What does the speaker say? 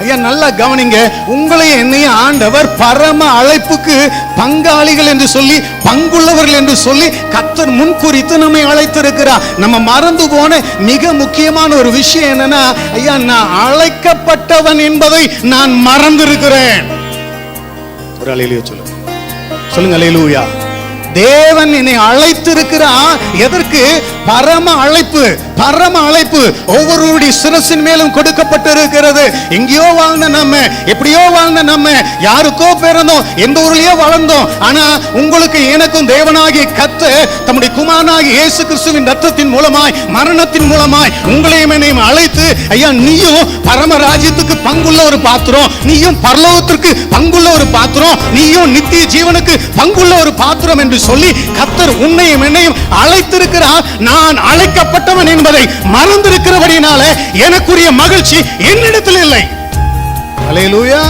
ஐயா நல்லா கவனிங்க. உங்களை என்னையும் ஆண்டவர் பரம அழைப்புக்கு பங்காளிகள் என்று சொல்லி பங்குள்ளவர்கள் என்று சொல்லி கத்தர் முன்குறித்து நம்மை அழைத்திருக்கிறார். நம்ம மறந்து போன மிக முக்கியமான ஒரு விஷயம் என்னன்னா ஐயா நான் அழைக்கப்பட்டவன் என்பதை நான் மறந்திருக்கிறேன். ஒரு அலையிலேயே சொல்லுங்க. சொல்லுங்க அலையிலூயா. தேவன் என்னை அழைத்திருக்கிறார். எதற்கு? பரம அழைப்பு பரம அழைப்பு ஒவ்வொருவருடைய சிரசின் மேலும் கொடுக்கப்பட்டிருக்கிறது. எங்கேயோ வாழ்ந்த நம்ம எப்படியோ வாழ்ந்த நம்ம யாருக்கோ பிறந்தோம் எந்த ஊர்லயோ வளர்ந்தோம். ஆனா உங்களுக்கு எனக்கும் தேவனாகிய கத்த தம்முடைய குமாரனாகி இயேசு கிறிஸ்துவின் ரத்தத்தின் மூலமாய் மரணத்தின் மூலமாய் உங்களையும் என்னையும் அழைத்து ஐயா நீயும் பரம ராஜ்யத்துக்கு பங்குள்ள ஒரு பாத்திரம் நீயும் பரலோகத்திற்கு பங்குள்ள ஒரு பாத்திரம் நீயும் நித்திய ஜீவனுக்கு பங்குள்ள ஒரு பாத்திரம் என்று சொல்லி கத்தர் உன்னையும் என்னையும் அழைத்திருக்கிறார். நான் அழைக்கப்பட்டவன் என்பதை மறந்திருக்கிறபடினால எனக்குரிய மகிழ்ச்சி என்னிடத்தில் இல்லை. அலையலூயா